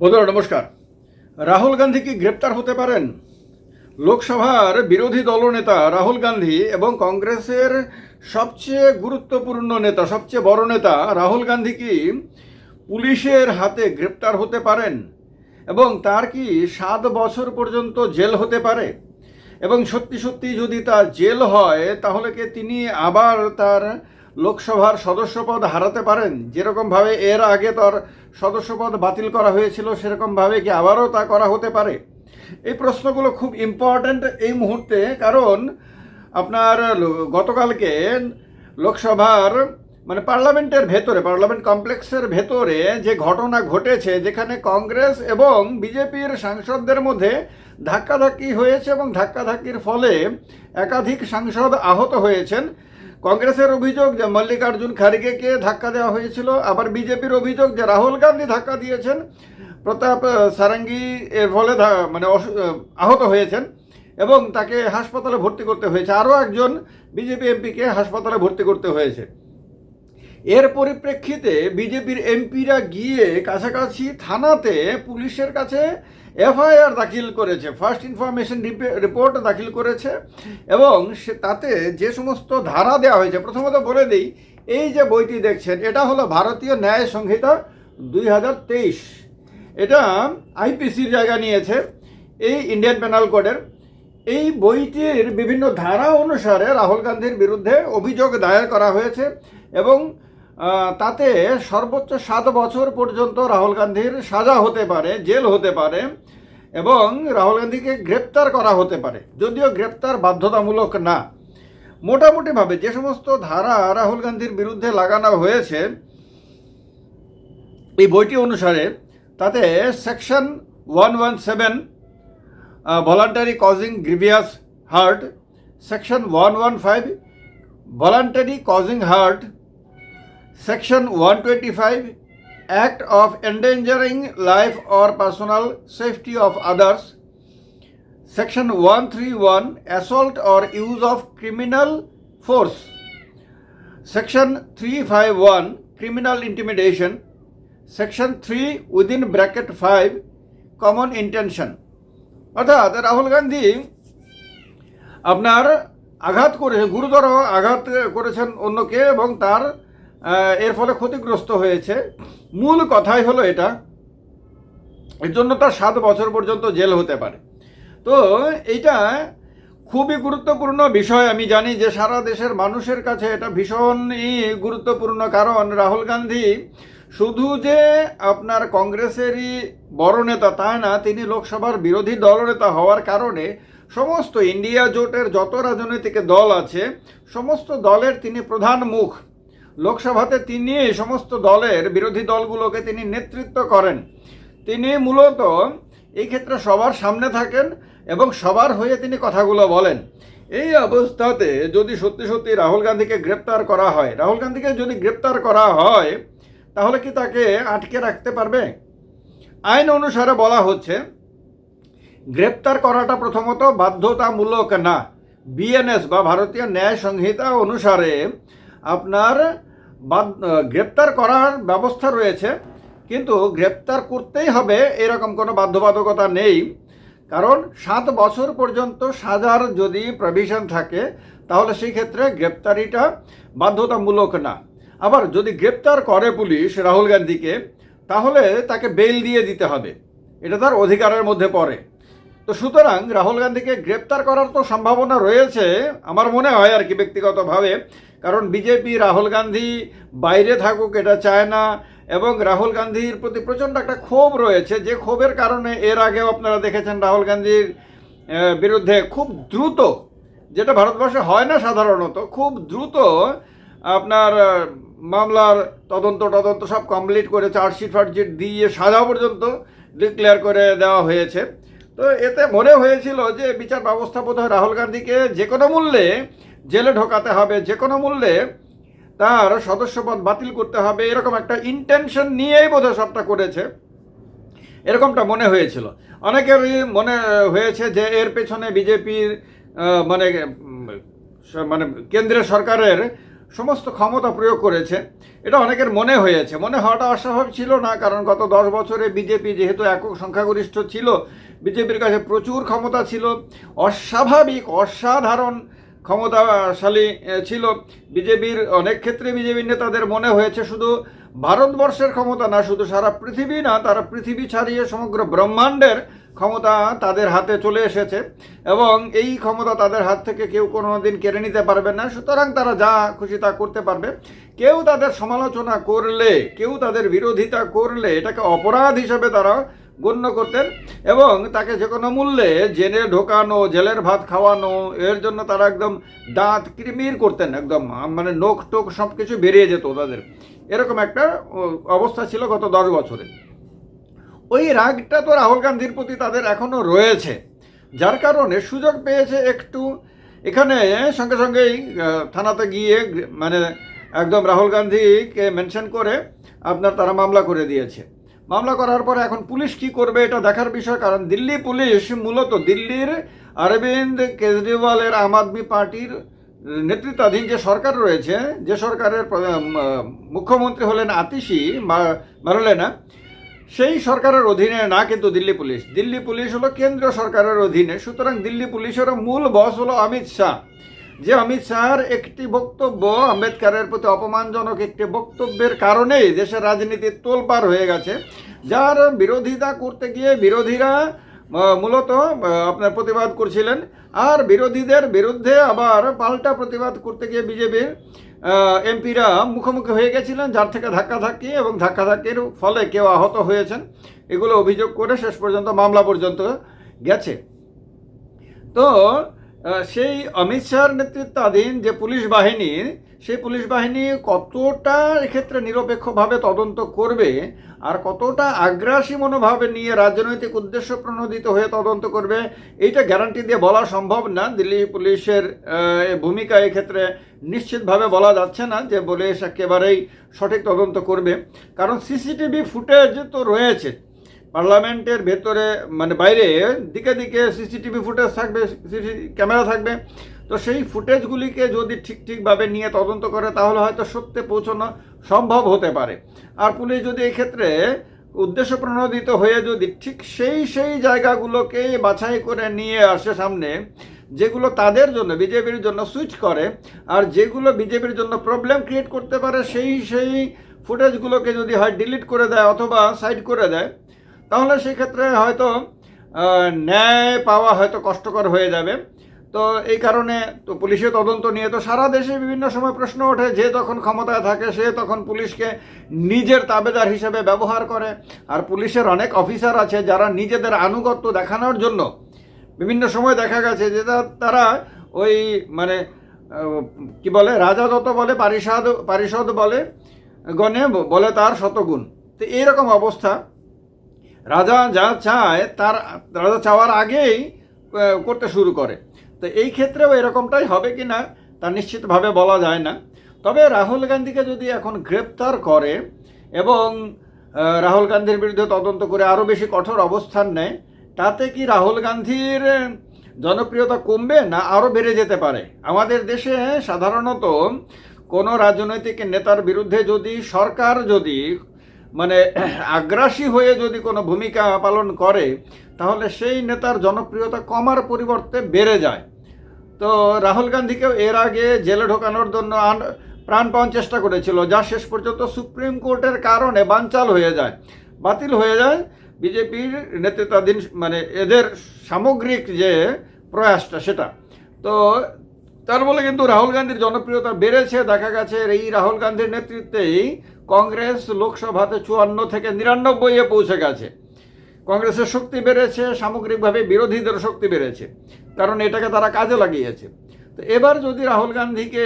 বন্ধুরা, নমস্কার। রাহুল গান্ধী কি গ্রেপ্তার হতে পারেন? লোকসভার বিরোধী দলনেতা রাহুল গান্ধী এবং কংগ্রেসের সবচেয়ে গুরুত্বপূর্ণ নেতা, সবচেয়ে বড় নেতা রাহুল গান্ধী কি পুলিশের হাতে গ্রেপ্তার হতে পারেন? এবং তার কি সাত বছর পর্যন্ত জেল হতে পারে? এবং সত্যি সত্যি যদি তার জেল হয়, তাহলে কি তিনি আবার তার লোকসভার সদস্যপদ হারাতে পারেন? যেরকমভাবে এর আগে তার সদস্যপদ বাতিল করা হয়েছিল সেরকমভাবে কি আবারও তা করা হতে পারে? এই প্রশ্নগুলো খুব ইম্পর্ট্যান্ট এই মুহূর্তে, কারণ আপনার গতকালকে লোকসভার মানে পার্লামেন্টের ভেতরে, পার্লামেন্ট কমপ্লেক্সের ভেতরে যে ঘটনা ঘটেছে, যেখানে কংগ্রেস এবং বিজেপির সাংসদদের মধ্যে ধাক্কাধাক্কি হয়েছে এবং ধাক্কাধাক্কির ফলে একাধিক সাংসদ আহত হয়েছেন। কংগ্রেসের অভিযোগ যে মল্লিকার্জুন খার্গেকে ধাক্কা দেওয়া হয়েছিল, আবার বিজেপির অভিযোগ যে রাহুল গান্ধী ধাক্কা দিয়েছেন, প্রতাপ সারাঙ্গি এর ফলে মানে আহত হয়েছেন এবং তাকে হাসপাতালে ভর্তি করতে হয়েছে। আরও একজন বিজেপি এমপিকে হাসপাতালে ভর্তি করতে হয়েছে। এর পরিপ্রেক্ষিতে বিজেপির এমপিরা গিয়ে কাছাকাছি থানাতে পুলিশের কাছে এফআইআর দাখিল করেছে ফার্স্ট ইনফরমেশন রিপোর্ট দাখিল করেছে, এবং সে, তাতে যে সমস্ত ধারা দেওয়া হয়েছে, প্রথমত বলে দিই, এই যে বইটি দেখছেন, এটা হলো ভারতীয় ন্যায় সংহিতা দুই হাজার তেইশ। এটা আইপিসির জায়গা নিয়েছে, এই ইন্ডিয়ান পেনাল কোডের এই বইটির বিভিন্ন ধারা অনুসারে রাহুল গান্ধীর বিরুদ্ধে অভিযোগ দায়ের করা হয়েছে, এবং তাতে সর্বোচ্চ সাত বছর পর্যন্ত রাহুল গান্ধীর সাজা হতে পারে, জেল হতে পারে, এবং রাহুল গান্ধীকে গ্রেপ্তার করা হতে পারে। যদিও গ্রেপ্তার বাধ্যতামূলক না। মোটামুটিভাবে যে সমস্ত ধারা রাহুল গান্ধীর বিরুদ্ধে লাগানো হয়েছে, এই বইটি অনুসারে তাতে section one one seven voluntary causing grievous hurt section one one five voluntary causing hurt section one twenty five act of endangering life or personal safety of others section one three one assault or use of criminal force section three five one criminal intimidation section three within bracket five common intention অর্থাৎ রাহুল গান্ধী আপনার আঘাত করে, গুরুতর আঘাত করেছেন অন্যকে এবং তার এর ফলে ক্ষতিগ্রস্ত হয়েছে। মূল কথাই হলো এটা, এর জন্য তার সাত বছর পর্যন্ত জেল হতে পারে। তো এইটা খুবই গুরুত্বপূর্ণ বিষয়, আমি জানি যে সারা দেশের মানুষের কাছে এটা ভীষণই গুরুত্বপূর্ণ। কারণ রাহুল গান্ধী শুধু যে আপনার কংগ্রেসেরই বড় নেতা তা না, তিনি লোকসভার বিরোধী দলনেতা হওয়ার কারণে সমস্ত ইন্ডিয়া জোটের যত রাজনৈতিক দল আছে, সমস্ত দলের তিনি প্রধান মুখ। লোকসভাতে তিনি সমস্ত দলের বিরোধী দলগুলোকে তিনি নেতৃত্ব করেন। তিনি মূলত এই ক্ষেত্রে সবার সামনে থাকেন এবং সবার হয়ে তিনি কথাগুলো বলেন। এই অবস্থাতে যদি সত্যি সত্যি রাহুল গান্ধীকে গ্রেপ্তার করা হয়, রাহুল গান্ধীকে যদি গ্রেপ্তার করা হয়, তাহলে কি তাকে আটকে রাখতে পারবে? আইন অনুসারে বলা হচ্ছে, গ্রেপ্তার করাটা প্রথমত বাধ্যতামূলক না। বিএনএস বা ভারতীয় ন্যায় সংহিতা অনুসারে আপনার গ্রেপ্তার করার ব্যবস্থা রয়েছে, কিন্তু গ্রেপ্তার করতেই হবে এরকম কোনো বাধ্যবাধকতা নেই। কারণ সাত বছর পর্যন্ত সাজার যদি প্রভিশন থাকে, তাহলে সেই ক্ষেত্রে গ্রেপ্তারিটা বাধ্যতামূলক না। আবার যদি গ্রেপ্তার করে পুলিশ রাহুল গান্ধীকে, তাহলে তাকে বেল দিয়ে দিতে হবে। এটা তার অধিকারের মধ্যে পড়ে। তো সুতরাং রাহুল গান্ধীকে গ্রেপ্তার করার তো সম্ভাবনা রয়েছে, আমার মনে হয় আর কি ব্যক্তিগতভাবে, কারণ বিজেপি রাহুল গান্ধী বাইরে থাকুক এটা চায় না, এবং রাহুল গান্ধীর প্রতি প্রচণ্ড একটা ক্ষোভ রয়েছে, যে ক্ষোভের কারণে এর আগেও আপনারা দেখেছেন রাহুল গান্ধীর বিরুদ্ধে খুব দ্রুত, যেটা ভারতবর্ষে হয় না সাধারণত, খুব দ্রুত আপনার মামলার তদন্ত তদন্ত সব কমপ্লিট করে চার্জশিট ফার্জশিট দিয়ে সাজা পর্যন্ত ডিক্লেয়ার করে দেওয়া হয়েছে। তো এতে মনে হয়েছিল যে বিচার ব্যবস্থা বোধহয় রাহুল গান্ধীকে যে কোনো মূল্যে জেলে ঢোকাতে হবে, যে কোনো মূল্যে তার সদস্যপদ বাতিল করতে হবে, এরকম একটা ইন্টেনশন নিয়েই বোধহয় সবটা করেছে। এরকমটা মনে হয়েছিল। অনেকেরই মনে হয়েছে যে এর পেছনে বিজেপির মানে মানে কেন্দ্রের সরকারের সমস্ত ক্ষমতা প্রয়োগ করেছে। এটা অনেকের মনে হয়েছে। মনে হওয়াটা অস্বাভাবিক ছিল না, কারণ গত দশ বছরে বিজেপি যেহেতু একক সংখ্যাগরিষ্ঠ ছিল, বিজেপির কাছে প্রচুর ক্ষমতা ছিল, অস্বাভাবিক, অসাধারণ ক্ষমতাশালী ছিল। বিজেপির অনেক ক্ষেত্রে বিজেপির নেতাদের মনে হয়েছে শুধু ভারতবর্ষের ক্ষমতা না, শুধু সারা পৃথিবী না, তারা পৃথিবী ছাড়িয়ে সমগ্র ব্রহ্মাণ্ডের ক্ষমতা তাদের হাতে চলে এসেছে এবং এই ক্ষমতা তাদের হাত থেকে কেউ কোনো দিন কেড়ে নিতে পারবে না। সুতরাং তারা যা খুশি তা করতে পারবে। কেউ তাদের সমালোচনা করলে, কেউ তাদের বিরোধিতা করলে, এটাকে অপরাধ হিসেবে তারা গণ্য করতেন এবং তাকে যে কোনো মূল্যে জেনে ঢোকানো, জেলের ভাত খাওয়ানো, এর জন্য তারা একদম দাঁত কিরমির করতেন, একদম মানে নোখ টোক সব কিছু বেরিয়ে যেত তাদের এরকম একটা অবস্থা ছিল গত দশ বছরে। ওই রাগটা তো রাহুল গান্ধীর প্রতি তাদের এখনও রয়েছে। যার কারণে সুযোগ পেয়েছে একটু। এখানে সঙ্গে সঙ্গেই থানাতে গিয়ে মানে একদম রাহুল গান্ধীকে মেনশন করে আপনার তারা মামলা করে দিয়েছে। মামলা করার পরে এখন পুলিশ কি করবে এটা দেখার বিষয়, কারণ দিল্লি পুলিশ মূলত দিল্লির অরবিন্দ কেজরিওয়ালের আম আদমি পার্টির নেতৃত্বাধীন যে সরকার রয়েছে, যে সরকারের মুখ্যমন্ত্রী হলেন আতিশি মারলেনা সেই সরকারের অধীনে না, কিন্তু দিল্লি পুলিশ। দিল্লি পুলিশ হলো কেন্দ্রীয় সরকারের অধীনে। সুতরাং দিল্লি পুলিশের মূল বস হলো অমিত শাহ। যে অমিত শাহর একটি বক্তব্য আম্বেদকারের প্রতি অপমানজনক একটি বক্তব্যের কারণেই দেশের রাজনীতির তোলপার হয়ে গেছে। যার বিরোধিতা করতে গিয়ে বিরোধীরা মূলত আপনার প্রতিবাদ করছিলেন। আর বিরোধীদের বিরুদ্ধে আবার পাল্টা প্রতিবাদ করতে গিয়ে বিজেপির এমপিরা মুখোমুখি হয়ে গেছিলেন, যার থেকে ধাক্কাধাক্কি এবং ধাক্কাধাক্কির ফলে কেউ আহত হয়েছেন। এগুলো অভিযোগ করে শেষ পর্যন্ত মামলা পর্যন্ত গেছে। তো সেই অমিত শাহর নেতৃত্বাধীন যে পুলিশ বাহিনী সেই পুলিশ বাহিনী কতটা এক্ষেত্রে নিরপেক্ষভাবে তদন্ত করবে আর কতটা আগ্রাসী মনোভাবে নিয়ে রাজনৈতিক উদ্দেশ্য প্রণোদিত হয়ে তদন্ত করবে, এইটা গ্যারান্টি দিয়ে বলা সম্ভব না। দিল্লি পুলিশের ভূমিকা এক্ষেত্রে নিশ্চিতভাবে বলা যাচ্ছে না যে পুলিশ একেবারেই সঠিক তদন্ত করবে। কারণ সিসিটিভি ফুটেজ তো রয়েছে। পার্লামেন্টের ভেতরে মানে বাইরে দিকে দিকে সিসিটিভি ফুটেজ থাকবে ক্যামেরা থাকবে। তো সেই ফুটেজগুলিকে যদি ঠিক ঠিকভাবে নিয়ে তদন্ত করে, তাহলে হয়তো সত্যে পৌঁছানো সম্ভব হতে পারে। আর পুলিশ যদি এক্ষেত্রে উদ্দেশ্য প্রণোদিত হয়ে যদি ঠিক সেই সেই জায়গাগুলোকে বাছাই করে নিয়ে আসে সামনে, যেগুলো তাদের জন্য, বিজেপির জন্য সুইচ করে, আর যেগুলো বিজেপির জন্য প্রবলেম ক্রিয়েট করতে পারে, সেই সেই ফুটেজগুলোকে যদি হয় ডিলিট করে দেয় অথবা সাইড করে দেয়, তাহলে সেক্ষেত্রে হয়তো ন্যায় পাওয়া হয়তো কষ্টকর হয়ে যাবে। তো এই কারণে তো পুলিশের তদন্ত নিয়ে তো সারা দেশে বিভিন্ন সময় প্রশ্ন ওঠে, যে তখন ক্ষমতায় থাকে সে তখন পুলিশকে নিজের তাবেদার হিসেবে ব্যবহার করে। আর পুলিশের অনেক অফিসার আছে যারা নিজেদের আনুগত্য দেখানোর জন্য বিভিন্ন সময় দেখা গেছে যে তারা ওই মানে কি বলে, রাজা যত বলে, পারিষদ পারিষদ বলে, গণে বলে তার শতগুণ। তো এইরকম অবস্থা। রাজা যা চায় তার, রাজা চাওয়ার আগেই করতে শুরু করে। তো এই ক্ষেত্রেও এরকমটাই হবে কি না, তা নিশ্চিতভাবে বলা যায় না। তবে রাহুল গান্ধীকে যদি এখন গ্রেপ্তার করে এবং রাহুল গান্ধীর বিরুদ্ধে তদন্ত করে আরও বেশি কঠোর অবস্থান নেয়, তাতে কি রাহুল গান্ধীর জনপ্রিয়তা কমবে না আরও বেড়ে যেতে পারে? আমাদের দেশে সাধারণত কোনো রাজনৈতিক নেতার বিরুদ্ধে যদি সরকার যদি মানে আগ্রাসী হয়ে যদি কোনো ভূমিকা পালন করে তাহলে সেই নেতার জনপ্রিয়তা কমার পরিবর্তে বেড়ে যায়। তো রাহুল গান্ধীকেও এর আগে জেলে ঢোকানোর জন্য প্রাণপণ চেষ্টা করেছিল, যা শেষ পর্যন্ত সুপ্রিম কোর্টের কারণে বানচাল হয়ে যায়। বাতিল হয়ে যায় বিজেপির নেতৃত্বাধীন মানে এদের সামগ্রিক যে প্রয়াসটা সেটা। তো তার বলে কিন্তু রাহুল গান্ধীর জনপ্রিয়তা বেড়েছে, দেখা গেছে এই রাহুল গান্ধীর নেতৃত্বেই কংগ্রেস লোকসভাতে চুয়ান্ন থেকে নিরানব্বইয়ে পৌঁছে গেছে। কংগ্রেসের শক্তি বেড়েছে, সামগ্রিকভাবে বিরোধীদের শক্তি বেড়েছে, কারণ এটাকে তারা কাজে লাগিয়েছে। তো এবার যদি রাহুল গান্ধীকে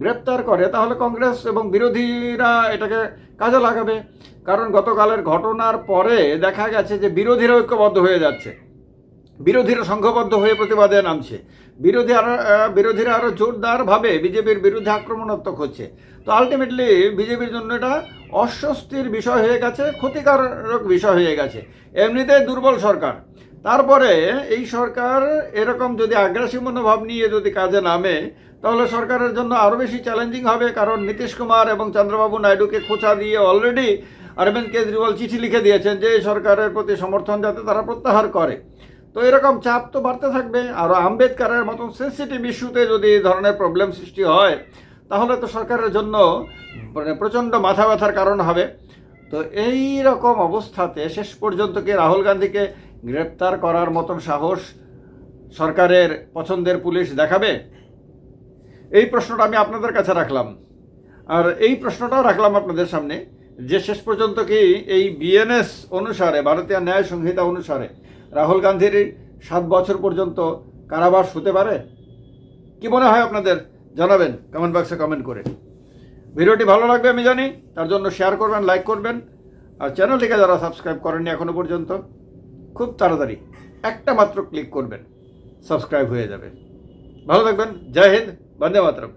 গ্রেপ্তার করে, তাহলে কংগ্রেস এবং বিরোধীরা এটাকে কাজে লাগাবে। কারণ গতকালের ঘটনার পরে দেখা গেছে যে বিরোধীরা ঐক্যবদ্ধ হয়ে যাচ্ছে। বিরোধীরা সংঘবদ্ধ হয়ে প্রতিবাদে নামছে। বিরোধী আরও বিরোধীরা আরও জোরদারভাবে বিজেপির বিরুদ্ধে আক্রমণাত্মক হচ্ছে। তো আলটিমেটলি বিজেপির জন্য এটা অস্বস্তির বিষয় হয়ে গেছে, ক্ষতিকারক বিষয় হয়ে গেছে। এমনিতে দুর্বল সরকার। তারপরে এই সরকার এরকম যদি আগ্রাসী মনোভাব নিয়ে যদি কাজে নামে, তাহলে সরকারের জন্য আরও বেশি চ্যালেঞ্জিং হবে, কারণ নীতিশ কুমার এবং চন্দ্রবাবু নাইডুকে খোঁচা দিয়ে অলরেডি অরবিন্দ কেজরিওয়াল চিঠি লিখে দিয়েছেন যে সরকারের প্রতি সমর্থন যাতে তারা প্রত্যাহার করে। তো এরকম চাপ তো বাড়তে থাকবে। আর আম্বেদকারের মতন সেন্সিটিভ ইস্যুতে যদি এই ধরনের প্রবলেম সৃষ্টি হয়, তাহলে তো সরকারের জন্য মানে প্রচণ্ড মাথা ব্যথার কারণ হবে। তো এই রকম অবস্থাতে শেষ পর্যন্ত কি রাহুল গান্ধীকে গ্রেপ্তার করার মতন সাহস সরকারের পছন্দের পুলিশ দেখাবে? এই প্রশ্নটা আমি আপনাদের কাছে রাখলাম। আর এই প্রশ্নটাও রাখলাম আপনাদের সামনে যে শেষ পর্যন্ত কি এই বিএনএস অনুসারে, ভারতীয় ন্যায় সংহিতা অনুসারে রাহুল গান্ধীর সাত বছর পর্যন্ত কারাবাস হতে পারে? কি মনে হয় আপনাদের? জানাবেন কমেন্ট বক্সে কমেন্ট করে। ভিডিওটি ভালো লাগবে আমি জানি, তার জন্য শেয়ার করবেন লাইক করবেন। আর চ্যানেলটিকে যারা সাবস্ক্রাইব করেননি এখনও পর্যন্ত, খুব তাড়াতাড়ি একটা মাত্র ক্লিক করবেন সাবস্ক্রাইব হয়ে যাবে। ভালো থাকবেন, জয় হিন্দ, বন্দে মাতরম।